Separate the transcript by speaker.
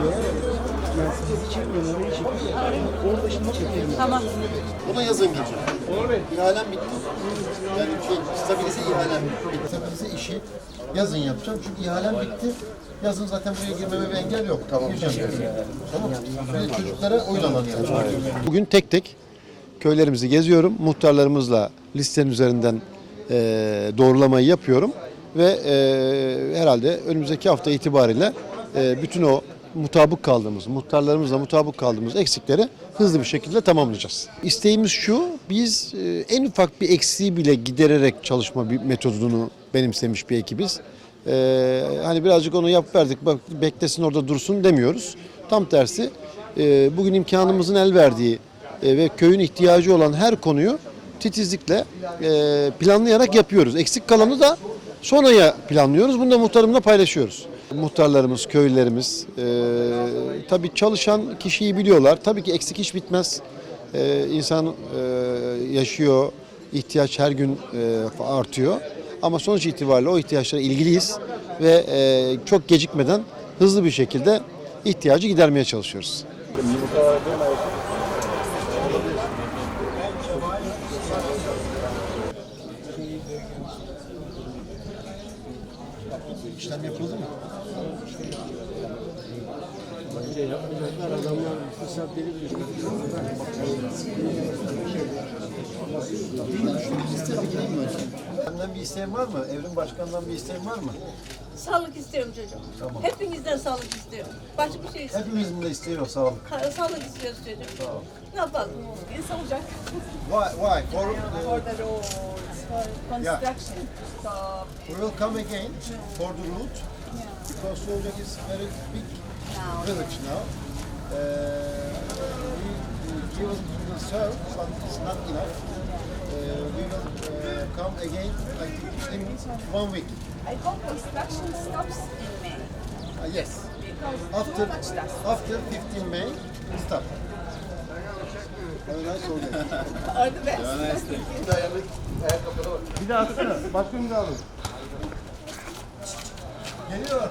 Speaker 1: Sizi çekmiyorum, orayı çekiyorum. Orada şimdi çekelim.
Speaker 2: Tamam.
Speaker 3: Buna yazın gideceğim. İhalem bitti. Yani şey, stabilize ihalem bitti. Stabilize işi yazın yapacağım çünkü ihalem bitti. Yazın zaten buraya girmeme bir engel yok. Tamam. Gireceğim. Tamam. Böyle çocuklara alanı yapacağım.
Speaker 4: Bugün tek tek köylerimizi geziyorum. Muhtarlarımızla listenin üzerinden e, doğrulamayı yapıyorum. Ve e, herhalde önümüzdeki hafta itibariyle e, bütün o mutabık kaldığımız, muhtarlarımızla mutabık kaldığımız eksikleri hızlı bir şekilde tamamlayacağız. İsteğimiz şu, biz e, en ufak bir eksiği bile gidererek çalışma bir metodunu benimsemiş bir ekibiz. E, hani birazcık onu yap verdik, bak beklesin orada dursun demiyoruz. Tam tersi e, bugün imkanımızın el verdiği e, ve köyün ihtiyacı olan her konuyu titizlikle e, planlayarak yapıyoruz. Eksik kalanı da sonraya planlıyoruz. Bunu da muhtarımla paylaşıyoruz. Muhtarlarımız, köylülerimiz e, tabii çalışan kişiyi biliyorlar. Tabii ki eksik iş bitmez. E, insan e, yaşıyor, ihtiyaç her gün e, artıyor. Ama sonuç itibariyle o ihtiyaçlara ilgiliyiz ve e, çok gecikmeden hızlı bir şekilde ihtiyacı gidermeye çalışıyoruz.
Speaker 3: İşlem yapıldı mı?
Speaker 1: Adamlar fırsat.
Speaker 3: Liste bir? Benden bir isteğin var mı? Evrim Başkan'dan bir isteğin var mı?
Speaker 2: Sağlık istiyorum çocuğum.
Speaker 3: Tamam.
Speaker 2: Hepinizden sağlık istiyorum. Başka bir şey istiyorum.
Speaker 3: Hepimizin de isteği o sağ olun.
Speaker 2: Ka- Sağlık istiyoruz çocuğum. Ne yapalım? İnsan olacak.
Speaker 3: Why? Why? For,
Speaker 5: for the roads, for construction. So
Speaker 3: we will come again for the route because Solvang is very big village now. Uh, we, given the serve, but it's not enough. Uh, we will uh, come again, think, in one week.
Speaker 5: I hope construction stops in May
Speaker 3: Uh, yes.
Speaker 5: because
Speaker 3: After, after 15 May, stop. Have a nice holiday.
Speaker 5: All the best.
Speaker 1: Bir de atsana. Başka bir daha alın.
Speaker 3: Geliyor.